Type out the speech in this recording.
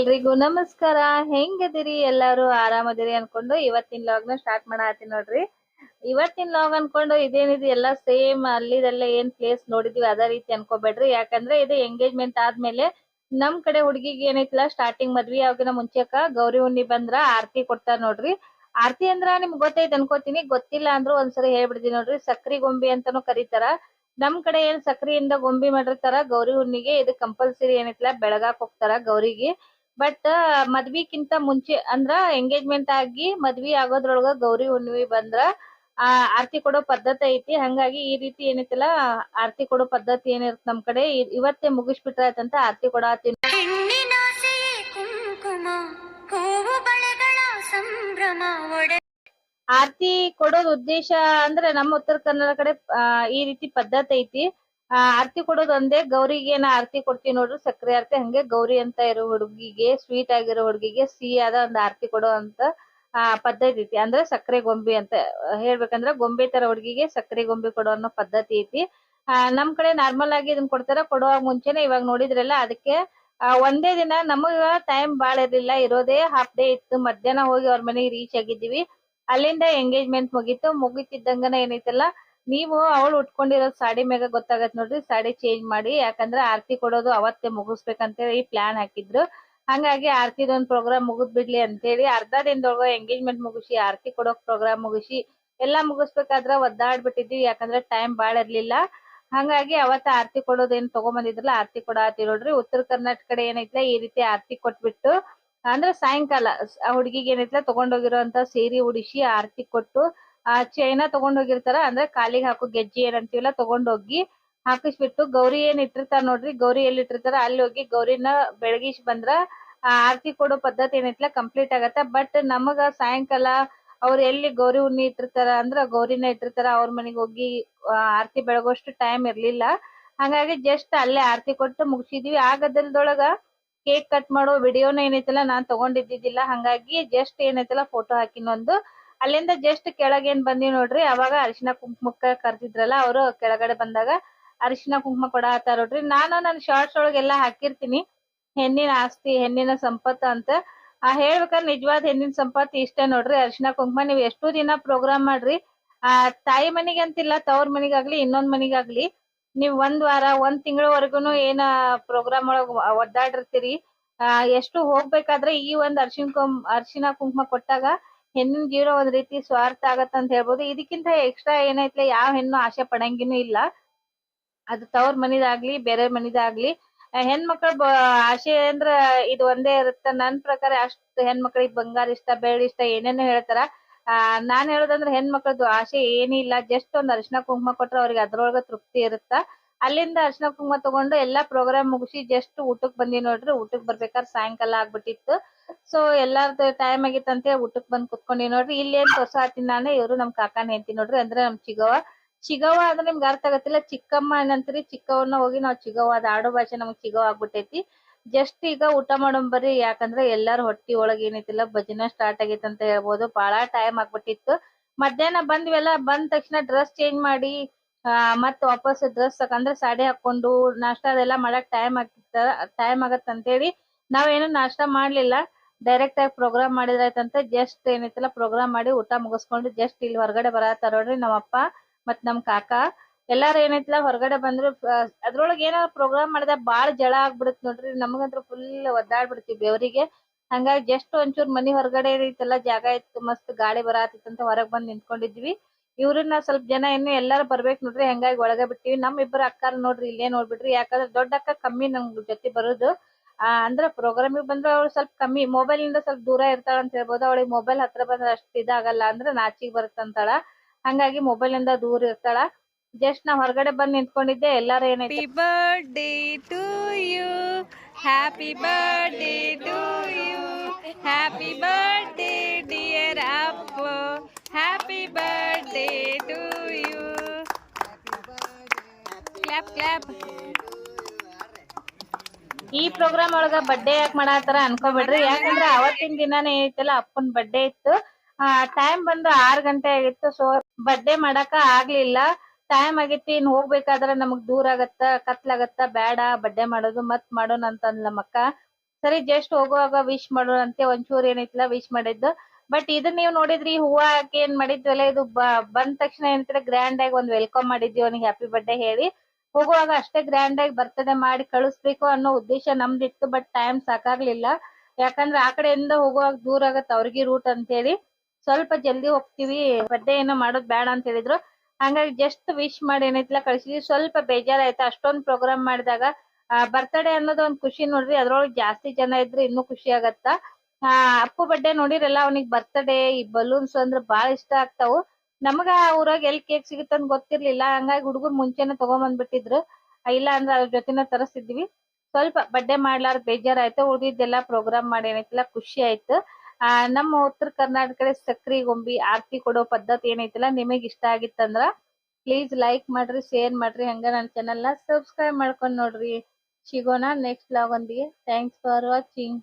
ಎಲ್ರಿಗೂ ನಮಸ್ಕಾರ. ಹೆಂಗದಿರಿ ಎಲ್ಲಾರು ಆರಾಮದಿರಿ ಅನ್ಕೊಂಡು ಇವತ್ತಿನ ನ ಸ್ಟಾರ್ಟ್ ಮಾಡತ್ತೀನಿ ನೋಡ್ರಿ. ಇವತ್ತಿನ ಲಾಗ್ ಅನ್ಕೊಂಡು ಇದೇನಿದೆ ಎಲ್ಲಾ ಸೇಮ್ ಅಲ್ಲಿದೆಲ್ಲ ಏನ್ ಪ್ಲೇಸ್ ನೋಡಿದ್ವಿ ಅದೇ ರೀತಿ ಅನ್ಕೋಬೇಡ್ರಿ. ಯಾಕಂದ್ರೆ ಇದು ಎಂಗೇಜ್ಮೆಂಟ್ ಆದ್ಮೇಲೆ ನಮ್ ಕಡೆ ಹುಡುಗಿಗೆ ಏನೈತಿಲ್ಲ ಸ್ಟಾರ್ಟಿಂಗ್ ಮದ್ವಿ ಆಗಿನ ಮುಂಚೆಕ ಗೌರಿ ಹುಣ್ಣಿ ಬಂದ್ರ ಆರತಿ ಕೊಡ್ತಾರ ನೋಡ್ರಿ. ಆರತಿ ಅಂದ್ರ ನಿಮ್ಗ್ ಗೊತ್ತೈತ್ ಅನ್ಕೋತೀನಿ. ಗೊತ್ತಿಲ್ಲ ಅಂದ್ರೂ ಒಂದ್ಸರಿ ಹೇಳ್ಬಿಡ್ತೀನಿ ನೋಡ್ರಿ. ಸಕ್ರಿ ಗೊಂಬಿ ಅಂತಾನು ಕರೀತಾರ. ನಮ್ ಕಡೆ ಏನ್ ಸಕ್ರಿಯಿಂದ ಗೊಂಬಿ ಮಾಡಿರ್ತಾರ ಗೌರಿ ಹುಣ್ಣಿಗೆ. ಇದು ಕಂಪಲ್ಸರಿ ಏನೈತಿಲ್ಲ, ಬೆಳಗಾಕ್ ಹೋಗ್ತಾರ ಗೌರಿಗೆ. ಬಟ್ ಮದ್ವಿಕ್ಕಿಂತ ಮುಂಚೆ ಅಂದ್ರ ಎಂಗೇಜ್ಮೆಂಟ್ ಆಗಿ ಮದ್ವಿ ಆಗೋದ್ರೊಳಗ ಗೌರಿ ಹುಣ್ಣಿಮೆ ಬಂದ್ರ ಆ ಆರತಿ ಕೊಡೋ ಪದ್ಧತಿ ಐತಿ. ಹಂಗಾಗಿ ಈ ರೀತಿ ಏನೈತಿಲ್ಲ ಆರತಿ ಕೊಡೋ ಪದ್ಧತಿ ಏನಿರುತ್ತೆ ನಮ್ ಕಡೆ ಇವತ್ತೆ ಮುಗಿಸ್ಬಿಟ್ರಾಯ್ತಂತ ಆರತಿ ಕೊಡಾತೀನಿ ಆರ್ತಿ ಕೊಡೋದ್ ಉದ್ದೇಶ ಅಂದ್ರೆ ನಮ್ಮ ಉತ್ತರ ಕನ್ನಡ ಕಡೆ ಈ ರೀತಿ ಪದ್ಧತಿ ಐತಿ. ಆ, ಆರತಿ ಕೊಡೋದ್ ಒಂದೇ ಗೌರಿಗೆ ನಾ ಆರತಿ ಕೊಡ್ತೀವಿ ನೋಡ್ರಿ ಸಕ್ರೆ ಆರ್ತಿ. ಹಂಗೆ ಗೌರಿ ಅಂತ ಇರೋ ಹುಡುಗಿಗೆ ಸ್ವೀಟ್ ಆಗಿರೋ ಹುಡುಗಿಗೆ ಸಿಹಿ ಆದ ಒಂದ್ ಆರ್ತಿ ಕೊಡೋ ಅಂತ ಆ ಪದ್ಧತಿ ಐತಿ. ಅಂದ್ರೆ ಸಕ್ಕರೆ ಗೊಂಬೆ ಅಂತ ಹೇಳ್ಬೇಕಂದ್ರ ಗೊಂಬೆ ತರ ಹುಡುಗಿಗೆ ಸಕ್ಕರೆ ಗೊಂಬೆ ಕೊಡೋ ಅನ್ನೋ ಪದ್ಧತಿ ಐತಿ. ಆ, ನಮ್ ಕಡೆ ನಾರ್ಮಲ್ ಆಗಿ ಇದನ್ನ ಕೊಡ್ತಾರ ಕೊಡುವಾಗ ಮುಂಚೆನೆ ಇವಾಗ ನೋಡಿದ್ರಲ್ಲ ಅದಕ್ಕೆ ಒಂದೇ ದಿನ ನಮಗ ಟೈಮ್ ಬಾಳ ಇರ್ಲಿಲ್ಲ ಇರೋದೇ ಹಾಫ್ ಡೇ ಇತ್ತು. ಮಧ್ಯಾಹ್ನ ಹೋಗಿ ಅವ್ರ ಮನೆಗೆ ರೀಚ್ ಆಗಿದ್ದೀವಿ. ಅಲ್ಲಿಂದ ಎಂಗೇಜ್ಮೆಂಟ್ ಮುಗೀತು. ಮುಗಿತಿದ್ದಂಗನ ಏನೈತಲ್ಲ ನೀವು ಅವಳು ಉಟ್ಕೊಂಡಿರೋ ಸಾಡಿ ಮ್ಯಾಗ ಗೊತ್ತಾಗತ್ ನೋಡ್ರಿ, ಸಾಡಿ ಚೇಂಜ್ ಮಾಡಿ, ಯಾಕಂದ್ರೆ ಆರತಿ ಕೊಡೋದು ಅವತ್ತೇ ಮುಗಿಸ್ಬೇಕಂತೇಳಿ ಪ್ಲಾನ್ ಹಾಕಿದ್ರು. ಹಂಗಾಗಿ ಆರತಿದೊಂದ್ ಪ್ರೋಗ್ರಾಮ್ ಮುಗಿದ್ ಬಿಡ್ಲಿ ಅಂತೇಳಿ ಅರ್ಧ ದಿನದೊಳಗ ಎಂಗೇಜ್ಮೆಂಟ್ ಮುಗಿಸಿ, ಆರತಿ ಕೊಡೋ ಪ್ರೋಗ್ರಾಮ್ ಮುಗಿಸಿ ಎಲ್ಲಾ ಮುಗಿಸ್ಬೇಕಾದ್ರ ಒದ್ದಾಡ್ಬಿಟ್ಟಿದ್ವಿ, ಯಾಕಂದ್ರೆ ಟೈಮ್ ಬಾಳ ಇರ್ಲಿಲ್ಲ. ಹಂಗಾಗಿ ಅವತ್ತ ಆರತಿ ಕೊಡೋದೇನ್ ತಗೊಂಬಂದಿದ್ರಲ್ಲ, ಆರತಿ ಕೊಡಾತಿ ನೋಡ್ರಿ. ಉತ್ತರ ಕರ್ನಾಟಕ ಕಡೆ ಏನೈತ್ಲ, ಈ ರೀತಿ ಆರತಿ ಕೊಟ್ಬಿಟ್ಟು, ಅಂದ್ರೆ ಸಾಯಂಕಾಲ ಆ ಹುಡುಗಿಗೆ ಏನೈತ್ಲ ತಗೊಂಡೋಗಿರೋಂತ ಸೀರಿ ಉಡಿಸಿ ಆರತಿ ಕೊಟ್ಟು ಆ ಚೈನ ತಗೊಂಡೋಗಿರ್ತಾರ ಅಂದ್ರೆ ಕಾಲಿಗೆ ಹಾಕೋ ಗೆಜ್ಜೆ ಏನಂತೀವಲ್ಲ ತಗೊಂಡೋಗಿ ಹಾಕಿಸ್ಬಿಟ್ಟು ಗೌರಿ ಏನ್ ಇಟ್ಟಿರ್ತಾರ ನೋಡ್ರಿ, ಗೌರಿ ಎಲ್ಲಿ ಇಟ್ಟಿರ್ತಾರ, ಅಲ್ಲಿ ಹೋಗಿ ಗೌರಿನ ಬೆಳಗಿಸ್ ಬಂದ್ರ ಆರತಿ ಕೊಡೋ ಪದ್ಧತಿ ಏನೈತಿಲ್ಲ ಕಂಪ್ಲೀಟ್ ಆಗತ್ತ. ಬಟ್ ನಮಗ ಸಾಯಂಕಾಲ ಅವ್ರ ಎಲ್ಲಿ ಗೌರಿ ಹುಣ್ಣಿ ಇಟ್ಟಿರ್ತಾರ ಅಂದ್ರ ಗೌರಿನ ಇಟ್ಟಿರ್ತಾರ, ಅವ್ರ ಮನೆಗ್ ಹೋಗಿ ಆರತಿ ಬೆಳಗೋಷ್ಟು ಟೈಮ್ ಇರ್ಲಿಲ್ಲ. ಹಂಗಾಗಿ ಜಸ್ಟ್ ಅಲ್ಲೇ ಆರತಿ ಕೊಟ್ಟು ಮುಗಿಸಿದ್ವಿ. ಆ ಕೇಕ್ ಕಟ್ ಮಾಡೋ ವಿಡಿಯೋನ ಏನೈತಿಲ್ಲ ನಾನ್ ತಗೊಂಡಿದ್ದಿದ್ದಿಲ್ಲ. ಹಂಗಾಗಿ ಜಸ್ಟ್ ಏನೈತಿಲ್ಲ ಫೋಟೋ ಹಾಕಿನೊಂದು. ಅಲ್ಲಿಂದ ಜಸ್ಟ್ ಕೆಳಗೇನ್ ಬಂದಿವಿ ನೋಡ್ರಿ, ಅವಾಗ ಅರಿಶಿನ ಕುಂಕುಮಕ್ಕ ಕರ್ದಿದ್ರಲ್ಲ, ಅವ್ರು ಕೆಳಗಡೆ ಬಂದಾಗ ಅರಿಶಿನ ಕುಂಕುಮ ಕೊಡಾತಾರ ನೋಡ್ರಿ. ನಾನು ನನ್ನ ಶಾರ್ಟ್ಸ್ ಒಳಗೆಲ್ಲ ಹಾಕಿರ್ತೀನಿ. ಹೆಣ್ಣಿನ ಆಸ್ತಿ, ಹೆಣ್ಣಿನ ಸಂಪತ್ತು ಅಂತ. ಆ ಹೇಳ್ಬೇಕಾದ್ರೆ ನಿಜವಾದ ಹೆಣ್ಣಿನ ಸಂಪತ್ತು ಇಷ್ಟೇ ನೋಡ್ರಿ. ಅರಿಶಿನ ಕುಂಕುಮ ನೀವ್ ಎಷ್ಟು ದಿನ ಪ್ರೋಗ್ರಾಮ್ ಮಾಡ್ರಿ. ಆ ತಾಯಿ ಮನೆಗೆ ಅಂತಿಲ್ಲ, ತವ್ರ ಮನಿಗಾಗ್ಲಿ, ಇನ್ನೊಂದ್ ಮನಿಗಾಗ್ಲಿ, ನೀವ್ ಒಂದ್ ವಾರ, ಒಂದ್ ತಿಂಗಳವರೆಗುನು ಏನ ಪ್ರೋಗ್ರಾಮ್ ಒಳಗ್ ಒದ್ದಾಡಿರ್ತೀರಿ. ಆ, ಎಷ್ಟು ಹೋಗ್ಬೇಕಾದ್ರೆ ಈ ಒಂದ್ ಅರ್ಶಿನ ಕುಂ, ಅರ್ಶಿನ ಕುಂಕುಮ ಕೊಟ್ಟಾಗ ಹೆಣ್ಣಿನ ಜೀವನ ಒಂದ್ ರೀತಿ ಸ್ವಾರ್ಥ ಆಗತ್ತ ಅಂತ ಹೇಳ್ಬಹುದು ಇದಕ್ಕಿಂತ ಎಕ್ಸ್ಟ್ರಾ ಏನೈತ್ಲೆ, ಯಾವ ಹೆಣ್ಣು ಆಸೆ ಪಡಂಗಿನೂ ಇಲ್ಲ. ಅದು ತವ್ರ ಮನಿದಾಗ್ಲಿ, ಬೇರೆ ಮನಿದಾಗ್ಲಿ. ಹೆಣ್ಮಕ್ಳ ಆಸೆ ಅಂದ್ರ ಇದು ಒಂದೇ ಇರುತ್ತೆ. ನನ್ ಪ್ರಕಾರ ಅಷ್ಟ್ ಹೆಣ್ಮಕ್ಳಿಗೆ ಬಂಗಾರ ಇಷ್ಟ, ಬೆಳ್ಳಿ ಇಷ್ಟ, ಏನೇನೋ ಹೇಳ್ತಾರ. ಆ ನಾನ್ ಹೇಳೋದಂದ್ರ ಹೆಣ್ಮಕ್ಳದ್ದು ಆಸೆ ಏನಿಲ್ಲ. ಜಸ್ಟ್ ಒಂದ್ ಅರಿಶಿನ ಕುಂಕುಮ ಕೊಟ್ರ ಅವ್ರಿಗೆ ಅದ್ರೊಳಗ ತೃಪ್ತಿ ಇರುತ್ತ? ಅಲ್ಲಿಂದ ಅರ್ಶನ ಕುಂಕುಮ ತಗೊಂಡು ಎಲ್ಲಾ ಪ್ರೋಗ್ರಾಮ್ ಮುಗಿಸಿ ಜಸ್ಟ್ ಊಟಕ್ ಬಂದಿ ನೋಡ್ರಿ. ಊಟಕ್ ಬರ್ಬೇಕಾದ್ರೆ ಸಾಯಂಕಾಲ ಆಗ್ಬಿಟ್ಟಿತ್ತು. ಸೊ ಎಲ್ಲಾರ್ದು ಟೈಮ್ ಆಗಿತ್ತಂತೆ ಊಟಕ್ ಬಂದ್ ಕುತ್ಕೊಂಡಿ ನೋಡ್ರಿ. ಇಲ್ಲಿ ಏನ್ ಹೊಸ ತಿನ್ನಾನೆ ಇವ್ರು ನಮ್ ಕಾಕಾನ ಹೆಂಡತಿ ನೋಡ್ರಿ, ಅಂದ್ರೆ ನಮ್ ಚಿಗವ್ವ. ಚಿಗವ್ವ ಅಂದ್ರೆ ನಿಮ್ಗೆ ಅರ್ಥ ಆಗತ್ತಿಲ್ಲ. ಚಿಕ್ಕಮ್ಮ ಏನಂತೀರಿ? ಚಿಕ್ಕವನ್ನ ಹೋಗಿ ನಾವ್ ಚಿಗವ್ವ ಅದ ಆಡೋ ಭಾಷೆ ನಮಗ್ ಚಿಗವ ಆಗ್ಬಿಟ್ಟೈತಿ. ಜಸ್ಟ್ ಈಗ ಊಟ ಬರ್ರಿ. ಯಾಕಂದ್ರೆ ಎಲ್ಲಾರು ಹೊಟ್ಟಿ ಒಳಗ್ ಏನೈತಿಲ್ಲ. ಭಜನೆ ಸ್ಟಾರ್ಟ್ ಆಗೈತೆ ಅಂತ ಹೇಳ್ಬೋದು. ಬಹಳ ಟೈಮ್ ಆಗ್ಬಿಟ್ಟಿತ್ತು. ಮಧ್ಯಾಹ್ನ ಬಂದ್ವೆಲ್ಲ, ಬಂದ ತಕ್ಷಣ ಡ್ರೆಸ್ ಚೇಂಜ್ ಮಾಡಿ ಆ, ಮತ್ತ್ ವಾಪಸ್ ಡ್ರೆಸ್ ಅಂದ್ರೆ ಸಾಡಿ ಹಾಕೊಂಡು ನಾಷ್ಟಾ ಅದೆಲ್ಲ ಮಾಡಕ್ ಟೈಮ್ ಆಗ್ತಿತ್ತ ಟೈಮ್ ಆಗತ್ತ ಅಂತೇಳಿ ನಾವೇನು ನಾಷ್ಟಾ ಮಾಡ್ಲಿಲ್ಲ. ಡೈರೆಕ್ಟ್ ಆಗಿ ಪ್ರೋಗ್ರಾಮ್ ಮಾಡಿದ್ರಾಯ್ತಂತ ಜಸ್ಟ್ ಏನೈತಲ್ಲ ಪ್ರೋಗ್ರಾಮ್ ಮಾಡಿ ಊಟ ಮುಗಿಸ್ಕೊಂಡು ಜಸ್ಟ್ ಇಲ್ಲಿ ಹೊರಗಡೆ ಬರತ್ತಾರ ನೋಡ್ರಿ ನಮ್ಮಪ್ಪ ಮತ್ ನಮ್ ಕಾಕಾ. ಎಲ್ಲಾರು ಏನೈತಿಲ್ಲ ಹೊರಗಡೆ ಬಂದ್ರು ಅದ್ರೊಳಗ ಏನಾರ ಪ್ರೋಗ್ರಾಮ್ ಮಾಡಿದ ಬಾಳ ಜಳ ಆಗ್ಬಿಡತ್ ನೋಡ್ರಿ. ನಮಗಂತ್ರ ಫುಲ್ ಒದ್ದಾಡ್ಬಿಡ್ತೀವಿ ಬೆವರಿಗೆ. ಹಂಗಾಗಿ ಜಸ್ಟ್ ಒಂಚೂರ್ ಮನಿ ಹೊರಗಡೆ ಐತೆಲ್ಲ ಜಾಗ ಇತ್ತು ಮಸ್ತ್ ಗಾಳಿ ಬರತ್ತಿತ್ತಂತ ಹೊರಗ್ ಬಂದ್ ನಿಂತ್ಕೊಂಡಿದ್ವಿ. ಇವ್ರನ್ನ ಸ್ವಲ್ಪ ಜನ ಇನ್ನು ಎಲ್ಲಾರು ಬರ್ಬೇಕ್ ನೋಡ್ರಿ ಹೆಂಗಾಗಿ ಒಳಗ ಬಿಟ್ಟಿವಿ. ನಮ್ ಇಬ್ಬರು ಅಕ್ಕಾರ ನೋಡ್ರಿ ಇಲ್ಲೇ ನೋಡ್ಬಿಡ್ರಿ. ಯಾಕಂದ್ರೆ ದೊಡ್ಡ ಅಕ್ಕ ಕಮ್ಮಿ ನಮ್ ಜೊತೆ ಬರೋದು. ಆ ಅಂದ್ರ ಪ್ರೋಗ್ರಾಮಿಗೆ ಬಂದ್ರೆ ಅವ್ಳು ಸ್ವಲ್ಪ ಕಮ್ಮಿ. ಮೊಬೈಲ್ ಇಂದ ಸ್ವಲ್ಪ ದೂರ ಇರ್ತಾಳ ಅಂತ ಹೇಳ್ಬೋದು. ಅವಳಿಗೆ ಮೊಬೈಲ್ ಹತ್ರ ಬಂದ್ರೆ ಅಷ್ಟ್ ಇದಾಗಲ್ಲ ಅಂದ್ರೆ ನಾಚಿಗೆ ಬರುತ್ತಂತಾಳ. ಹಂಗಾಗಿ ಮೊಬೈಲ್ ಇಂದ ದೂರ ಇರ್ತಾಳ. ಜಸ್ಟ್ ನಾ ಹೊರಗಡೆ ಬಂದ್ ನಿಂತ್ಕೊಂಡಿದ್ದೆ ಎಲ್ಲಾರು ಏನೈತಿ Happy birthday to you. Happy birthday to you happy birthday, dear ಅಪ್ಪ. Happy birthday. ಈ ಪ್ರೋಗ್ರಾಮ್ ಒಳಗ ಬರ್ಡೇ ಯಾಕೆ ಮಾಡಾತಾರ ಅನ್ಕೋಬೇಡ್ರಿ. ಯಾಕಂದ್ರ ಅವತ್ತಿನ ದಿನಾನೇ ಐತಲ್ಲ, ಅಪ್ಪನ್ ಬರ್ಡೇ ಇತ್ತು. ಆ ಟೈಮ್ ಬಂದು ಆರ್ ಗಂಟೆ ಆಗಿತ್ತು. ಸೊ ಬರ್ಡೇ ಮಾಡಾಕ ಆಗ್ಲಿಲ್ಲ. ಟೈಮ್ ಆಗೇತಿ, ಇನ್ ಹೋಗ್ಬೇಕಾದ್ರ ನಮಗ್ ದೂರ ಆಗತ್ತ, ಕತ್ಲಾಗತ್ತ, ಬೇಡ ಬರ್ಡೇ ಮಾಡೋದು ಮತ್ ಮಾಡೋಣ ಅಂತ ನಮ್ಮಕ್ಕ ಸರಿ ಜಸ್ಟ್ ಹೋಗುವಾಗ ವಿಶ್ ಮಾಡೋಣ ಅಂತ ಒಂಚೂರ್ ಏನೈತಿಲ್ಲ ವಿಶ್ ಮಾಡಿದ್ದು. ಬಟ್ ಇದನ್ನ ನೀವು ನೋಡಿದ್ರಿ, ಹೂವ ಹಾಕಿ ಏನ್ ಮಾಡಿದ್ವಲ್ಲ, ಇದು ಬಂದ ತಕ್ಷಣ ಏನಂತಾರೆ ಗ್ರ್ಯಾಂಡ್ ಆಗಿ ಒಂದ್ ವೆಲ್ಕಮ್ ಮಾಡಿದ್ವಿ, ಅವನಿಗೆ ಹ್ಯಾಪಿ ಬರ್ಡೇ ಹೇಳಿ. ಹೋಗುವಾಗ ಅಷ್ಟೇ ಗ್ರ್ಯಾಂಡ್ ಆಗಿ ಬರ್ತಡೇ ಮಾಡಿ ಕಳಿಸ್ಬೇಕು ಅನ್ನೋ ಉದ್ದೇಶ ನಮ್ದಿತ್ತು ಬಟ್ ಟೈಮ್ ಸಾಕಾಗ್ಲಿಲ್ಲ. ಯಾಕಂದ್ರೆ ಆ ಕಡೆಯಿಂದ ಹೋಗುವಾಗ ದೂರ ಆಗತ್ತೆ ಅವ್ರಿಗೆ ರೂಟ್ ಅಂತ ಹೇಳಿ ಸ್ವಲ್ಪ ಜಲ್ದಿ ಹೋಗ್ತೀವಿ ಬರ್ಡೇ ಏನೋ ಮಾಡೋದ್ ಬೇಡ ಅಂತ ಹೇಳಿದ್ರು. ಹಂಗಾಗಿ ಜಸ್ಟ್ ವಿಶ್ ಮಾಡಿ ಏನೈತಿಲ್ಲ, ಕಳ್ಸಿದ್ವಿ. ಸ್ವಲ್ಪ ಬೇಜಾರಾಯ್ತು. ಅಷ್ಟೊಂದ್ ಪ್ರೋಗ್ರಾಮ್ ಮಾಡಿದಾಗ ಬರ್ತಡೇ ಅನ್ನೋದು ಒಂದ್ ಖುಷಿ ನೋಡ್ರಿ. ಅದ್ರೊಳಗೆ ಜಾಸ್ತಿ ಜನ ಇದ್ರೆ ಇನ್ನೂ ಖುಷಿ ಆಗತ್ತ? ಆ, ಅಪ್ಪು ಬರ್ಡೇ ನೋಡಿರಲ್ಲ, ಅವನಿಗೆ ಬರ್ತಡೇ ಈ ಬಲೂನ್ಸ್ ಅಂದ್ರೆ ಬಹಳ ಇಷ್ಟ ಆಗ್ತಾವು. ನಮಗ ಊರಾಗ ಎಲ್ ಕೇಕ್ ಸಿಗುತ್ತೆ ಅಂತ ಗೊತ್ತಿರ್ಲಿಲ್ಲ. ಹಂಗಾಗಿ ಹುಡುಗರು ಮುಂಚೆನೆ ತಗೊಂಬಂದ್ಬಿಟ್ಟಿದ್ರು. ಇಲ್ಲ ಅಂದ್ರೆ ಅದ್ರ ಜೊತೆನ ತರಿಸ್ತಿದ್ವಿ ಸ್ವಲ್ಪ ಬಡ್ಡೆ ಮಾಡ್ಲಾರ್ದ ಬೇಜಾರಾಯ್ತು. ಉಳಿದಿದ್ದೆಲ್ಲ ಪ್ರೋಗ್ರಾಮ್ ಮಾಡಿ ಏನೈತಿಲ್ಲ ಖುಷಿ ಆಯ್ತು. ಆ, ನಮ್ಮ ಉತ್ತರ ಕರ್ನಾಟಕ ಕಡೆ ಸಕ್ರಿ, ಗೊಂಬಿ, ಆರತಿ ಕೊಡೋ ಪದ್ಧತಿ ಏನೈತಿಲ್ಲ, ನಿಮಗ್ ಇಷ್ಟ ಆಗಿತ್ತಂದ್ರ ಪ್ಲೀಸ್ ಲೈಕ್ ಮಾಡ್ರಿ ಶೇರ್ ಮಾಡ್ರಿ. ಹಂಗ ನನ್ನ ಚಾನೆಲ್ನ ಸಬ್ಸ್ಕ್ರೈಬ್ ಮಾಡ್ಕೊಂಡ್ ನೋಡ್ರಿ. ಸಿಗೋಣ ನೆಕ್ಸ್ಟ್ ಬ್ಲಾಗ್ ಒಂದಿಗೆ. Thanks for watching